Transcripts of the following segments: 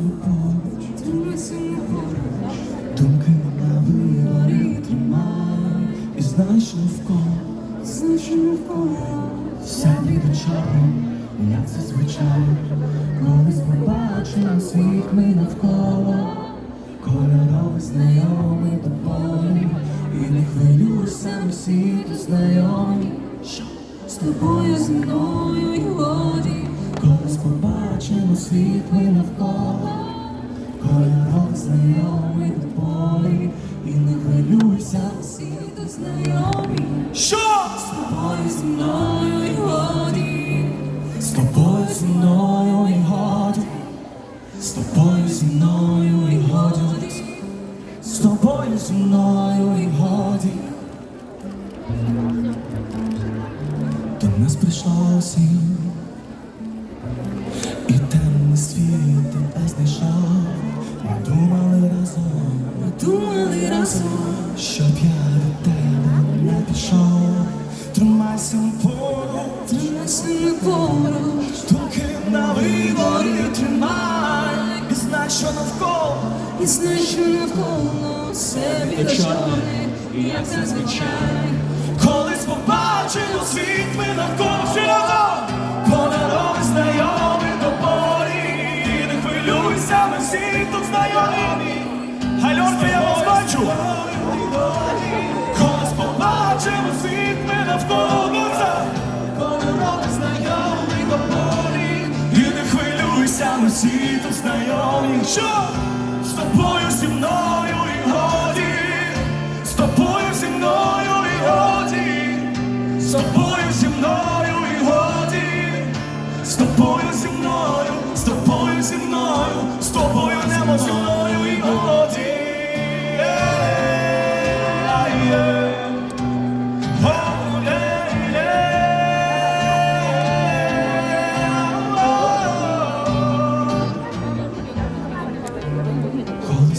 ми поруч, думки на виворі тримай, і знай, що навколо значить навколо. все піде чорним, як зазвичай, колись побачимо світ ми навколо, кольоровий знайомий до болі, і не хвилюйся, всі тут знайомі, що З тобою зі мною і колись побачимо світ ми навколо, кольоровий знайомий до болі, і не хвилюйся, всі тут знайомі. що? З тобою зі мною і годі, з тобою зі мною і годі, з тобою зі мною і годі, з тобою зі мною і годі. До нас прийшло осінь, світ тебе знайшов. Ми думали разом, ми думали разом. щоб я від тебе не пішов. Тримайся поруч, Тримайся не поруч, думки на виворі тримай, і знай, що навколо і знай, що навколо все чорне, як зазвичай. Колись побачимо світ ми навколо хвилюйся, ми всі тут знайомі Гальорка, я вас бачу Колись побачимо світ ми навколо Кольоровий знайомий до полі. І не хвилюйся, ми всі тут знайомі Що? З тобою зі мною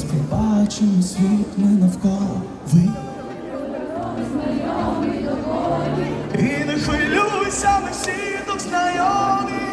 побачимо світ ми навколо ви. І не хвилюйся, ми всі тут знайомі.